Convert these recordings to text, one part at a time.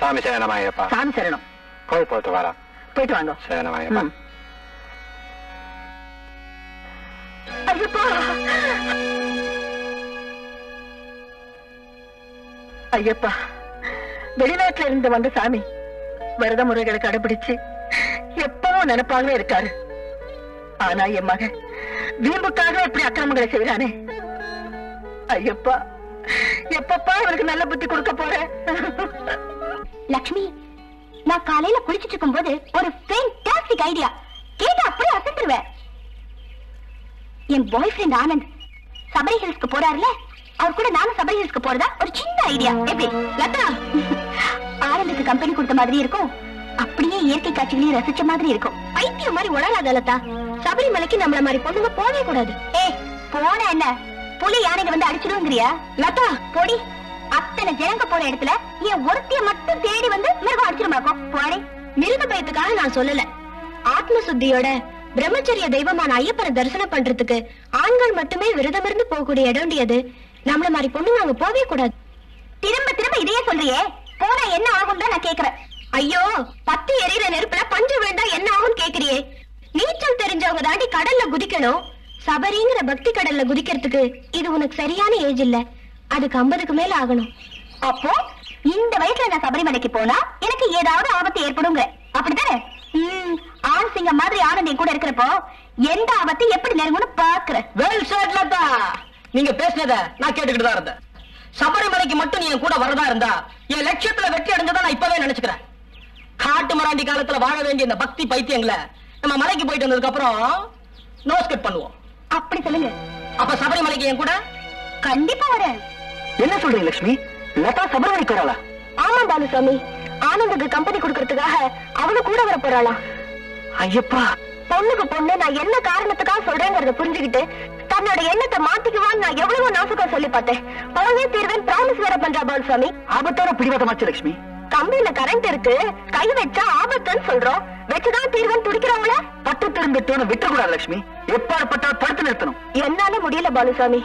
சாமி சரணமாயப்பா. சாமி சரணம். போய் போட்டு வரேன் போயிட்டு வாங்க. சரணமாயப்பா. ஐயப்பா. ஐயப்பா. வெளிநாட்டுல இருந்து வந்த சாமி விரத முறைகளை கடைபிடிச்சு எப்பவும் நினைப்பாகவே இருக்காரு. ஆனா என் மகன் வீம்புக்காக இப்படி அக்கிரமங்களை செய்யறானே ஐயப்பா எப்பப்பா இவருக்கு நல்ல புத்தி கொடுக்க போறேன்? லக்ஷ்மி நான் காலையில குளிச்சிட்டு இருக்கும்போது ஒரு ஃபேன்டாஸ்டிக் ஐடியா கேட்டா அப்படியே அசந்துருவேன். என் பாய் ஃப்ரெண்ட் ஆனந்த் சபரி ஹில்ஸ்க்கு போறாருல? அவர் கூட நானும் சபரி ஹில்ஸ்க்கு போறதா ஒரு சின்ன ஐடியா எப்படி? லதா? ஆனந்துக்கு கம்பெனி கொடுத்த மாதிரி இருக்கும். அப்படியே இயற்கை காட்சிகளையும் ரசிச்ச மாதிரி இருக்கும். பைத்தியம் மாதிரி உடலாத லதா. சபரிமலைக்கு நம்மள மாதிரி பொண்ணுங்க போவே கூடாது. ஏ போன என்ன? புலி யானைங்க வந்து அடிச்சிடுங்கிறியா லதா போடி. அத்தனை ஜனங்க போன இடத்துல என் ஒருத்திய மட்டும் தேடி வந்து மிருகம் அடிச்சிருமாக்கும் போடி மிருக பயத்துக்காக நான் சொல்லல. ஆத்ம சுத்தியோட பிரம்மச்சரிய தெய்வமான ஐயப்பனை தரிசனம் பண்றதுக்கு ஆண்கள் மட்டுமே விரதம் இருந்து போகக்கூடிய இடம்டியது நம்மள மாதிரி பொண்ணுங்க அங்க போவே கூடாது. திரும்ப திரும்ப இதையே சொல்றியே. போனா என்ன ஆகும் நான் கேக்குறேன். ஐயோ பத்து எரியிற நெருப்புல பஞ்சு விழுந்தா என்ன ஆகும் கேக்குறியே. நீச்சல் தெரிஞ்சவங்க தாண்டி கடல்ல குதிக்கணும். சபரிங்கிற பக்தி கடல்ல குதிக்கிறதுக்கு இது உனக்கு சரியான ஏஜ் இல்ல. அதுக்கு ஐம்பதுக்கு மேல ஆகணும். அப்போ இந்த வயசுல நான் சபரிமலைக்கு போனா எனக்கு ஏதாவது ஆபத்து ஏற்படுங்க அப்படிதானே ம், ஆண் சிங்கம் மாதிரி ஆனந்த் கூட இருக்கிறப்போ எந்த ஆபத்து எப்படி நெருங்கும்னு பாக்குறேன் வெல் நீங்க பேசினத நான் கேட்டுக்கிட்டு தான் இருந்தேன். சபரிமலைக்கு மட்டும் நீ கூட வரதா இருந்தா என் லட்சியத்துல வெற்றி அடைஞ்சதா நான் இப்பவே நினைச்சுக்கிறேன். காட்டு மராண்டி காலத்துல வாழ வேண்டிய இந்த பக்தி பைத்தியங்களை நம்ம மலைக்கு போயிட்டு வந்ததுக்கு அப்புறம் நோஸ் கட் பண்ணுவோம். அப்படி சொல்லுங்க. அப்ப சபரிமலைக்கு என் கூட? கண்டிப்பா வரேன். என்ன சொல்றீங்க லட்சுமி? லதா சபரிமலைக்கு வரலா ஆமா பாலுசாமி. ஆனந்துக்கு கம்பெனி கொடுக்கறதுக்காக அவனு கூட வர போறாளாம். ஐயப்பா. பொண்ணுக்கு பொண்ணு நான் என்ன காரணத்துக்காக சொல்றேங்கறத புரிஞ்சுக்கிட்டு தன்னோட எண்ணத்தை மாத்திக்குவான்னு நான் எவ்வளவு நாசுக்கா சொல்லி பார்த்தேன். பழவே தீர்வேன் ப்ராமிஸ் வேற பண்றா பாலுசாமி. ஆபத்தான பிடிவாதமாச்சு லட்சுமி. கம்பியில கரண்ட் இருக்கு கை வச்சா ஆபத்துன்னு சொல்றோம். வச்சுதான் தீர்வன் துடிக்கிறவங்கள பட்டு திரும்பிட்டோன்னு விட்டுறக்கூடாது லட்சுமி. எப்பாடுபட்டா தடுத்து நிறுத்தணும். என்னால முடியல பாலுசாமி.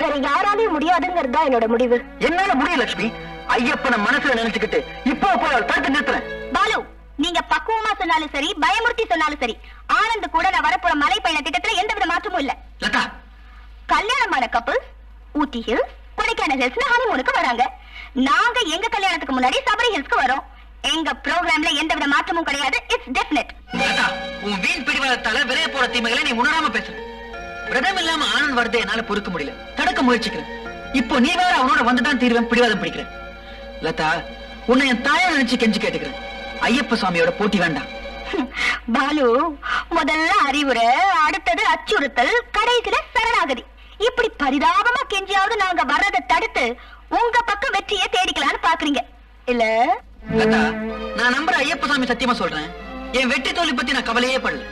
வேற யாராலையும் முடியாதுங்கிறது தான் என்னோட முடிவு. என்னால முடியும் லட்சுமி. ஐயப்பனை மனசுல நினைச்சுக்கிட்டு இப்போ போய் தடுத்து நிறுத்துறேன். பாலு நீங்க பக்குவமா சொன்னாலும் சரி பயமுறுத்தி சொன்னாலும் சரி ஆனந்த் கூட நான் வரப்போற மலை பயண திட்டத்துல எந்த வித மாற்றமும் இல்ல. லதா. கல்யாணமான கப்பல்ஸ் ஊட்டி ஹில்ஸ் கொடைக்கானல் ஹில்ஸ்னு ஹனிமூனுக்கு வராங்க. நாங்க எங்க கல்யாணத்துக்கு முன்னாடி சபரி ஹில்ஸ்க்கு வரோம். எங்க ப்ரோக்ராம்ல எந்த வித மாற்றமும் கிடையாது. இட்ஸ் டெஃபினட் லதா, உன் வீண் பிடிவாதத்தால விரைய போற தீமைகளை நீ உணராம பேசுற. விரதம் இல்லாம ஆனந்த் வரதை என்னால பொறுக்க முடியல. தடுக்க முயற்சிக்கிறேன். இப்போ நீ வேற அவனோட வந்துதான் தீர்வேன் பிடிவாதம் பிடிக்கிறேன். லதா உன்னை என் தாயா நினைச்சு கெஞ்சி கேட்டுக்கிறேன். ஐயப்ப சுவாமியோட போட்டி வேண்டாம். பாலு முதல்ல அறிவுரை அடுத்தது அச்சுறுத்தல் கடைசியில சரணாகதி. இப்படி பரிதாபமா கெஞ்சியாவது நாங்க வர்றதை தடுத்து உங்க பக்கம் வெற்றியை தேடிக்கலாம்னு பாக்குறீங்க. இல்ல? லதா நான் நம்புற ஐயப்ப சாமி சத்தியமா சொல்றேன். என் வெற்றி தோல்வி பத்தி நான் கவலையே படல.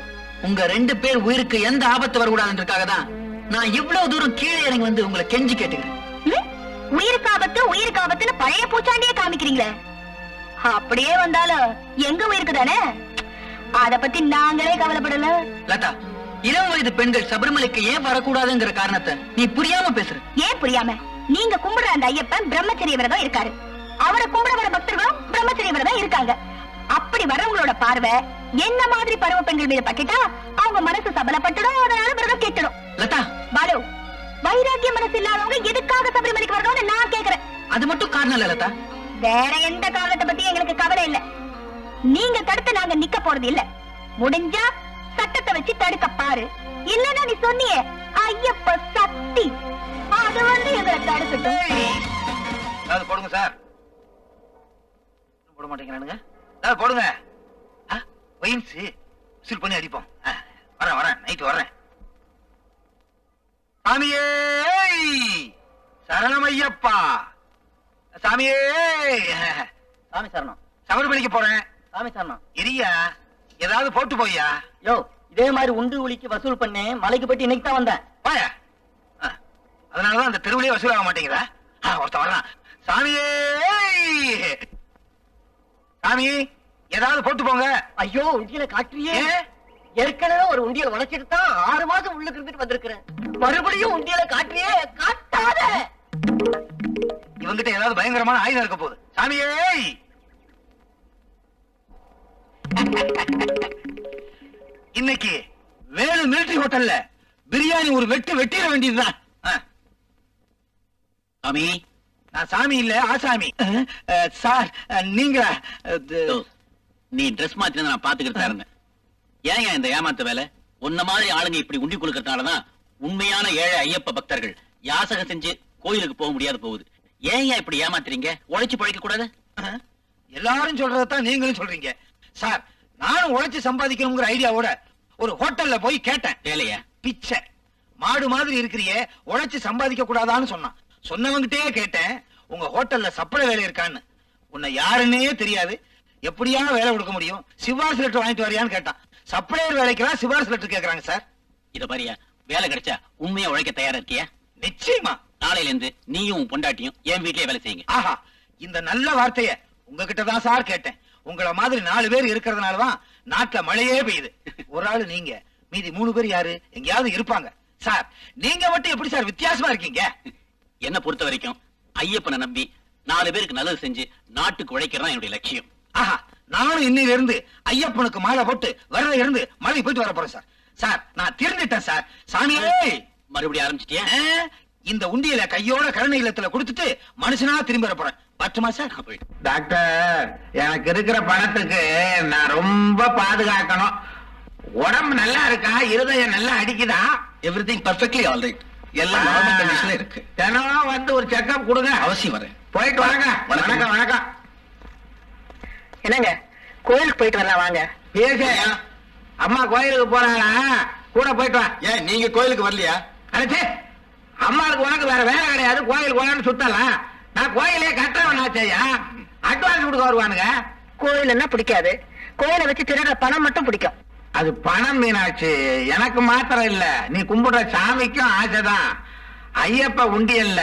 உங்க ரெண்டு பேர் உயிருக்கு எந்த ஆபத்து வரக்கூடாதுன்றதுக்காக தான் நான் இவ்வளவு தூரம் கீழே இறங்கி வந்து உங்களை கெஞ்சி கேட்டுக்கிறேன்? உயிருக்கு ஆபத்து உயிருக்கு ஆபத்துன்னு பழைய பூச்சாண்டியே காமிக்கிறீங்களே. அப்படியே வந்தாலும் எங்க உயிருக்கு தானே? அத பத்தி நாங்களே கவலைப்படல. லதா இளம் வயது பெண்கள் சபரிமலைக்கு ஏன் வரக்கூடாதுங்கிற காரணத்தை நீ புரியாம பேசுற. ஏன் புரியாம? நீங்க கும்பிடுற அந்த ஐயப்பன் பிரம்மச்சரிய விரதம் இருக்காரு. அவரை கும்பிட வர பக்தர்களும் பிரம்மச்சரிய விரதம் இருக்காங்க. அப்படி வரவங்களோட பார்வை என்ன மாதிரி பருவ பெண்கள் மீது பட்டுட்டா அவங்க மனசு சபலப்பட்டுடும் அதனால விரதம் கெட்டுடும். லதா! பாலு வைராக்கிய மனசு இல்லாதவங்க எதுக்காக சபரிமலைக்கு வரணும்னு நான் கேக்குறேன். அது மட்டும் காரணம் இல்ல லதா. வேற எந்த காரணத்தை பத்தி எங்களுக்கு கவலை இல்ல. நீங்க தடுத்து நாங்க நிக்க போறது இல்ல. முடிஞ்சா சட்டத்தை வச்சு தடுக்க பாரு. இல்லன்னா நீ சொன்னியே ஐயப்ப சக்தி அது வந்து எங்களை தடுக்கட்டும். போடுங்க சார். போட மாட்டேங்கிறானுங்க. போடுங்க. ஒயின்ஸ். விசில் பண்ணி அடிப்போம். வரேன் வரேன். நைட்டு வரேன் சாமியே சரணமையப்பா. சாமியே! சாமி சரணம். சபரிமலைக்கு போறேன். சாமி சரணம். இரியா ஏதாவது போட்டு போய்யா? யோ இதே மாதிரி உண்டு உளிக்கு வசூல் பண்ணேன் மலைக்கு போயிட்டு இன்னைக்கு தான் வந்தேன். ஆ, அதனாலதான் அந்த தெருவிலே வசூலாக மாட்டேங்குதா? ஆ, ஒருத்தன் வர்றான். சாமியே சாமி ஏதாவது போட்டு போங்க. ஐயோ காட்டுறியே. ஏன்? ஏற்கனவே ஒரு உண்டியல உடைச்சிட்டு தான் ஆறு மாசம் உள்ளுக்கு இருந்துட்டு வந்திருக்கிறேன். மறுபடியும் உண்டியல காட்டுறியே காட்டாத! இவங்கிட்ட ஏதாவது பயங்கரமான ஆயுதம் இருக்க போகுது. சாமியே! இன்னைக்கு வேலு மிலிட்டரி ஹோட்டல்ல பிரியாணி ஒரு வெட்டு வெட்டிட வேண்டியதுதான். சாமி நான் சாமி இல்ல ஆசாமி. சார் இதோ, நீ ட்ரெஸ் மாத்தி நான் பாத்துக்கிட்டு தான் இருந்தேன் ஏன் இந்த ஏமாத்த வேலை? உன்ன மாதிரி ஆளுங்க இப்படி உண்டி கொடுக்கறதுனாலதான் உண்மையான ஏழை ஐயப்ப பக்தர்கள் யாசகம் செஞ்சு கோயிலுக்கு போக முடியாது போகுது. ஏன் இப்படி ஏமாத்துறீங்க? உழைச்சு பழைக்க கூடாது? எல்லாரும் சொல்றதான் நீங்களும் சொல்றீங்க. சார் நானும் உழைச்சு சம்பாதிக்கணுங்கிற ஐடியாவோட ஒரு ஹோட்டல்ல போய் கேட்டேன். வேலையா பிச்சை. மாடு மாதிரி இருக்கிறியே உழைச்சு சம்பாதிக்க கூடாதான்னு சொன்னான். சொன்னவங்கிட்டே கேட்டேன் உங்க ஹோட்டல்ல சப்பளை வேலை இருக்கான்னு. உன்னை யாருன்னே தெரியாது. எப்படியா வேலை கொடுக்க முடியும்? சிபாரிசு லெட்டர் வாங்கிட்டு வரியான்னு கேட்டான். சப்ளையர் வேலைக்கெல்லாம் சிபாரிசு லெட்டர் கேக்குறாங்க சார். இத பாரியா வேலை கிடைச்சா உண்மையா உழைக்க தயாரா இருக்கியா? நிச்சயமா. நாளையில இருந்து நீயும் உன் பொண்டாட்டியும் என் வீட்லயே வேலை செய்யுங்க. ஆஹா இந்த நல்ல வார்த்தைய உங்ககிட்ட தான் சார் கேட்டேன். உங்கள மாதிரி நாலு பேர் இருக்கிறதுனாலதான் நாட்டுல மழையே பெய்யுது. ஒரு ஆளு நீங்க மீதி மூணு பேர் யாரு? எங்கேயாவது இருப்பாங்க. சார் நீங்க மட்டும் எப்படி சார் வித்தியாசமா இருக்கீங்க? என்ன பொறுத்த வரைக்கும் ஐயப்பனை நம்பி நாலு பேருக்கு நல்லது செஞ்சு நாட்டுக்கு உழைக்கிறதா என்னுடைய லட்சியம். ஆஹா நானும் இன்னையில இருந்து ஐயப்பனுக்கு மாலை போட்டு வரல இருந்து மலை போயிட்டு வர போறேன் சார். சார் நான் திருந்துட்டேன் சார். சாமியே மறுபடியும் ஆரம்பிச்சிட்டியா? இந்த உண்டியல கையோட கருணை இல்லத்துல கொடுத்துட்டு மனுஷனா திரும்பி வர போறேன். பட்டுமா சார்? டாக்டர் எனக்கு இருக்கிற பணத்துக்கு நான் ரொம்ப பாதுகாக்கணும். உடம்பு நல்லா இருக்கா? இருதயம் நல்லா அடிக்குதா? எவ்ரிதிங் பர்ஃபெக்ட்லி ஆல் ரைட் எல்லாம் நார்மல் கண்டிஷன்ல இருக்கு. தினம் வந்து ஒரு செக்கப் கொடுங்க. அவசியம் வரேன். போயிட்டு வாங்க. வணக்கம். வணக்கம் வணக்கம். என்னங்க? கோயிலுக்கு போயிட்டு வரலாம் வாங்க. பேச அம்மா கோயிலுக்கு போறாங்களா கூட போயிட்டு வா. ஏன் நீங்க கோயிலுக்கு வரலையா? அடச்சே அம்மாவுக்கு உனக்கு வேற வேலை கிடையாது. கோயில் கோயில்னு சுத்தலாம். நான் கோயிலே கட்டுறவன் ஆச்சையா அட்வான்ஸ் கொடுக்க வருவானுங்க. கோயில்னா பிடிக்காது? கோயிலை வச்சு திருடுற பணம் மட்டும் பிடிக்கும். அது பணம் மீனாட்சி. எனக்கு மாத்திரம் இல்ல. நீ கும்பிடுற சாமிக்கும் ஆசைதான். ஐயப்ப உண்டியல்ல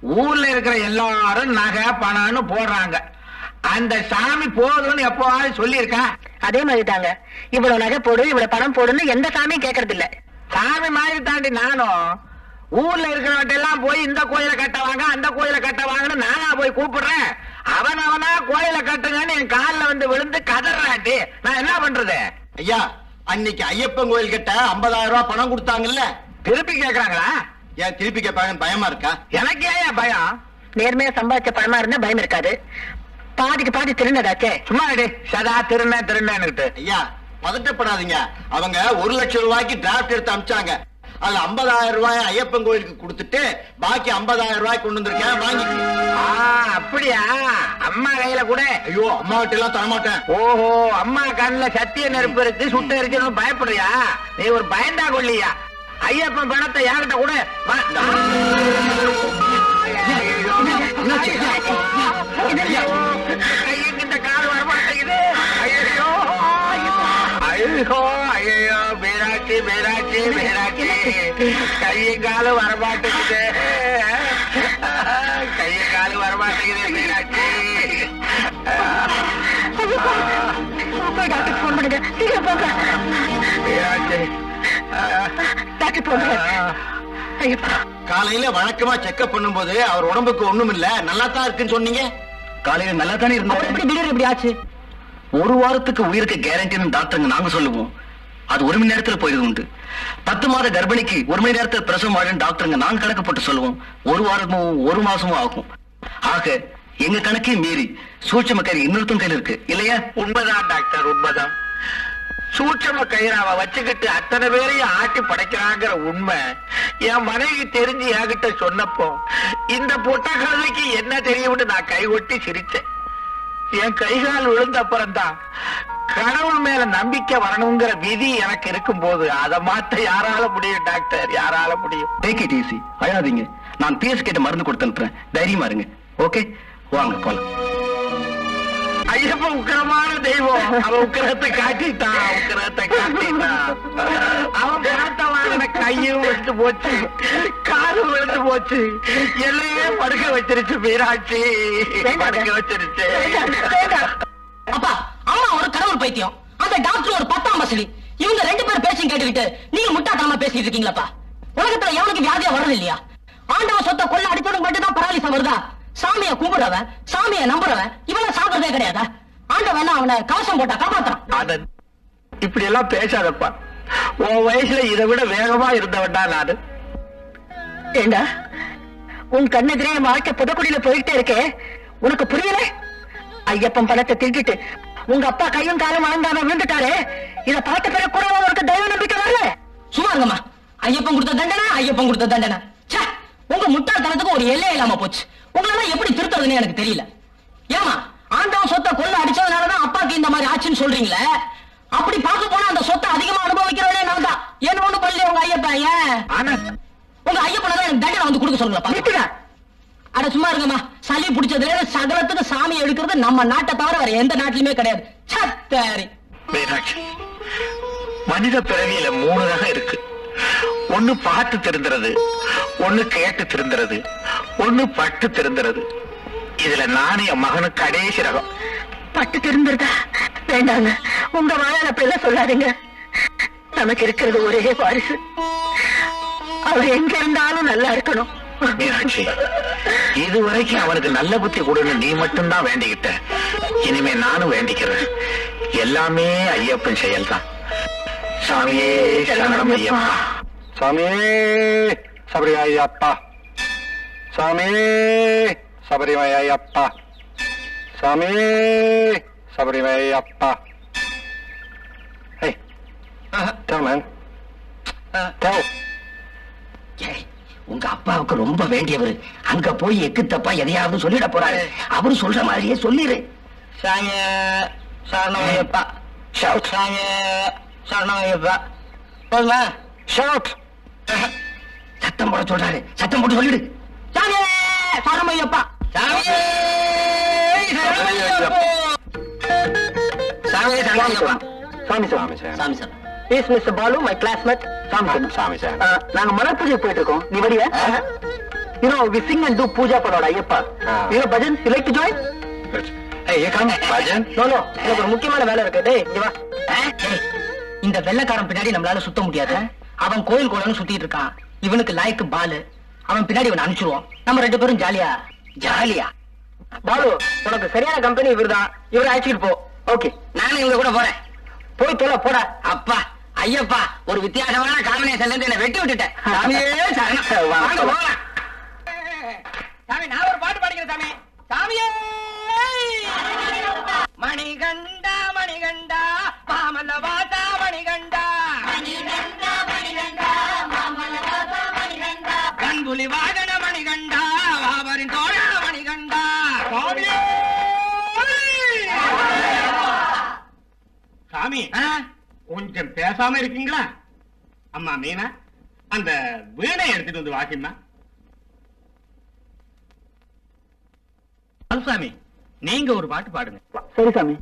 ஊர்ல இருக்கிற எல்லாரும் நகை பணம்னு போடுறாங்க. அந்த சாமி போதும்னு எப்பவாவது சொல்லியிருக்கா? அதே மாதிரி தாங்க இவ்வளவு நகை போடு இவ்வளவு பணம் போடுன்னு எந்த சாமியும் கேக்குறது இல்ல சாமி மாதிரி தாண்டி நானும் ஊர்ல இருக்கிறவன்ட்ட எல்லாம் போய் இந்த கோயில கட்டவாங்க அந்த கோயில கட்டவாங்கன்னு நானா போய் கூப்பிடுறேன். அவன் அவனா கோயில கட்டுங்கன்னு என் கால்ல வந்து விழுந்து கதறாண்டி நான் என்ன பண்றது? ஐயா அன்னைக்கு ஐயப்பன் கோயில் கிட்ட 50000 ரூபாய் பணம் கொடுத்தாங்கல்ல? திருப்பி கேக்குறாங்களா? ஏன் திருப்பி கேட்பாங்கன்னு பயமா இருக்கா? எனக்கு ஏன் பயம்? நேர்மையா சம்பாதிச்ச பணமா இருந்தா பயம் இருக்காது. பாதிக்கு பாதி திருநதாச்சே. சும்மா அடி சதா திருண்ண திருண்ணன்னுட்டு ஐயா பதட்டப்படாதீங்க. அவங்க ஒரு லட்சம் ரூபாய்க்கு டிராஃப்ட் எடுத்து அமிச்சாங்க. அதுல 50000 ரூபாய் ஐயப்பன் கோயிலுக்கு கொடுத்துட்டு பாக்கி 50000 ரூபாய் கொண்டு வந்திருக்கேன் வாங்கி. அப்படியா? அம்மா கையில கூட. ஐயோ அம்மா கிட்ட எல்லாம் தரமாட்டேன். ஓஹோ அம்மா கண்ணுல சத்திய நெருப்பு இருக்கு சுட்ட இருக்குன்னு பயப்படுறியா? நீ ஒரு பயந்தா கொள்ளியா ஐயப்பன் பணத்தை யார்கிட்ட கூட? இந்த கால் வரமாட்டேங்குது ஐயோ ஐயோ ஐயோ மீனாட்சி மீனாட்சி மீனாட்சி கையும் காலும் வரமாட்டேங்குது. கையும் காலும் வரமாட்டேங்குது போய் டாக்டர் போன் பண்ணுங்க. சீக்கிரம் போங்க. டாக்டர் போங்க ஐயப்பா காலையில வழக்கமா செக்அப் பண்ணும்போது அவர் உடம்புக்கு ஒண்ணும் இல்ல நல்லா தான் இருக்குன்னு சொன்னீங்க? காலையில நல்லா தானே இப்படி ஆச்சு? ஒரு வாரத்துக்கு உயிருக்கு கேரண்டின்னு டாக்டருங்க நாங்க சொல்லுவோம். அது ஒரு மணி நேரத்துல போயிடுது உண்டு. பத்து மாத கர்ப்பிணிக்கு ஒரு மணி நேரத்துல பிரசவம் ஆகும் டாக்டருங்க நாங்க கணக்கு போட்டு சொல்லுவோம். ஒரு வாரமும் ஒரு மாசமும் ஆகும். ஆக எங்க கணக்கே மீறி சூட்சம கறி இன்னொருத்தம் கையில இருக்கு. இல்லையா? உண்மைதான் டாக்டர் உண்மைதான். சூட்சம கயிறாவ வச்சுக்கிட்டு அத்தனை பேரையும் ஆட்டி படைக்கிறாங்கிற உண்மை. என் மனைவி தெரிஞ்சு என்கிட்ட சொன்னப்போ இந்த புட்ட கழுதைக்கு என்ன தெரியும்னு நான் கை ஒட்டி சிரிச்சேன் என் கைகால் விழுந்த அப்புறம்தான் கடவுள் மேல நம்பிக்கை வரணுங்கிற விதி எனக்கு இருக்கும்போது அதை மாத்த யாரால முடியும் டாக்டர்? யாரால முடியும்? டேக் இட் ஈஸி அழாதீங்க. நான் பிஎஸ் கிட்ட மருந்து கொடுத்து அனுப்புறேன். தைரியமா இருங்க. ஓகே வாங்க போலாம். ஐயப்ப உக்கிரமான தெய்வம். அவன் உக்கிரத்தை காட்டிட்டான். உக்கிரத்தை காட்டிட்டான். அவன் பணத்தை வாங்கின கையும் விழுந்து போச்சு. காலும் விழுந்து போச்சு. எல்லையே படுக்க வச்சிருச்சு மீனாட்சி. படுக்க வச்சிருச்சு. அப்பா அம்மா ஒரு கடவுள் பைத்தியம். அந்த டாக்டர் ஒரு பத்தாம் வசதி. இவங்க ரெண்டு பேரும் பேசி கேட்டுக்கிட்டு நீங்க முட்டாத்தனமா பேசிட்டு இருக்கீங்களாப்பா. உலகத்துல எவனுக்கு வியாதியா வர்றது இல்லையா ஆண்டவன் சொத்தை கொள்ள அடிச்சவனுக்கு மட்டும் தான் பராலிசம் வருதா? சாமிய கும்பிடுறவன் சாமிய நம்புறவன் இவெல்லாம் சாப்பிடுறதே கிடையாதா. ஆண்டவன் அவனை கவசம் போட்டா காப்பாத்துறான். ஆனந்த் இப்படி எல்லாம் பேசாதப்பா. உன் வயசுல இதை விட வேகமா இருந்தவன்டா நானு ஏண்டா? உன் கண்ணெதிரே வாழ்க்கை புதக்குடியில போயிட்டே இருக்கே. உனக்கு புரியல? ஐயப்பன் பணத்தை திருடிட்டு உங்க அப்பா கையும் காலும் வளர்ந்தாம விழுந்துட்டாரே. இத பார்த்த பிறகு கூட உனக்கு தெய்வ நம்பிக்கை வரல. சும்மா இருங்கம்மா. ஐயப்பன் கொடுத்த தண்டனை ஐயப்பன் கொடுத்த தண்டனை. உங்க முட்டாள்தனத்துக்கு ஒரு எல்லை இல்லாம போச்சு. உங்களெல்லாம் எப்படி திருத்துறதுன்னு எனக்கு தெரியல. ஏமா ஆண்டவன் சொத்தை கொள்ள அடிச்சதுனாலதான் அப்பாக்கு இந்த மாதிரி ஆச்சுன்னு சொல்றீங்களே? அப்படி பார்க்க போனா அந்த சொத்தை அதிகமா அனுபவிக்கிறவனே நான் தான். என்ன ஒண்ணு பண்ணல உங்க ஐயப்பன் ஏன்? உங்க ஐயப்பனை தான் எனக்கு தண்டனை வந்து கொடுக்க சொல்லுங்க. அட சும்மா இருங்கம்மா. சளி பிடிச்சதுல சகலத்துக்கு சாமி எடுக்கிறது நம்ம நாட்டை தவிர வேற எந்த நாட்டிலுமே கிடையாது. சத்தாரி. மனித பிறவியில மூணு ரகம் இருக்கு. ஒண்ணு பார்த்து திருந்துறது ஒண்ணு கேட்டு திருந்துறது ஒண்ணு பட்டு திருந்துறது. இதுல நானும் என் மகனு கடைசி ரகம். பட்டு திருந்துருதா வேண்டாங்க. உங்க வாயால் அப்படியெல்லாம் சொல்லாதீங்க. நமக்கு இருக்கிறது ஒரே வாரிசு. அவர் எங்க இருந்தாலும் நல்லா இருக்கணும். மீனாட்சி இதுவரைக்கும் அவனுக்கு நல்ல புத்தி கொடுன்னு நீ மட்டும்தான் வேண்டிக்கிட்ட. இனிமே நானும் வேண்டிக்கிறேன். எல்லாமே ஐயப்பன் செயல்தான். சாமியே சரணம் ஐயப்பா சாமியே சபரிமலையப்பா சாமியே சபரிமலையப்பா. சாமியே சபரிமலையப்பா. Hey, tell man. Tell. ஏய், உங்க அப்பாவுக்கு ரொம்ப வேண்டியவர். அங்க போய் எக்கு தப்பா எதையாவது சொல்லிட போறாரு. அவரு சொல்ற மாதிரியே சொல்லிரு. சாமி சரணம் ஐயப்பா Shout. சரணம் ஐயப்பா போதுமா! சத்தம் போட சொல்றாரு. சத்தம் போட்டு சொல்லிடு. சாமி சரணம் ஐயப்பா சாமி சாமி சரணம். சாமி சாமி. Sami is mister Balu my classmate Sami Sami sir நாங்க மலர் பூஜை போயிட்டு இருக்கோம் நீ வரியா? Puja for Ayyappa you know bhajan you like to join Hey, you come, Bhajan. No எனக்கு ஒரு முக்கியமான வேலை இருக்கு. டேய் இங்க வா. ஏய், இந்த வெள்ளக்காரன் பின்னாடி நம்மளால சுத்த முடியாது. அவன் கோயில் கோலன்னு சுத்திட்டு இருக்கான். இவனுக்கு லாய்க்கு பாலு. அவன் பின்னாடி இவனை அனுப்பிச்சிருவோம். நம்ம ரெண்டு பேரும் ஜாலியா? ஜாலியா? பாலு உனக்கு சரியான கம்பெனி இவர்தான் இவரை அழைச்சிட்டு போ. ஓகே நானும் இவங்க கூட போறேன். போய் தொலை போடா. அப்பா ஐயப்பா ஒரு வித்தியாசமான காம்பினேஷன்ல இருந்து என்ன வெட்டி விட்டுட்டேன். சாமியே சரணம். சாமி நான் ஒரு பாட்டு பாடிக்கிறேன் சாமி. சாமியே! மணிகண்டா மணிகண்டா மாமல்ல வாசா மணிகண்டா கண்புலி வாகன மணிகண்டா வாபரின் தோழ மணிகண்டா. சாமி! கொஞ்சம் பேசாம இருக்கீங்களா? அம்மா மீனா அந்த வீணை எடுத்துட்டு வந்து வாசிம்மா சாமி. நீங்க ஒரு பாட்டு பாடுங்க. சரி சாமி.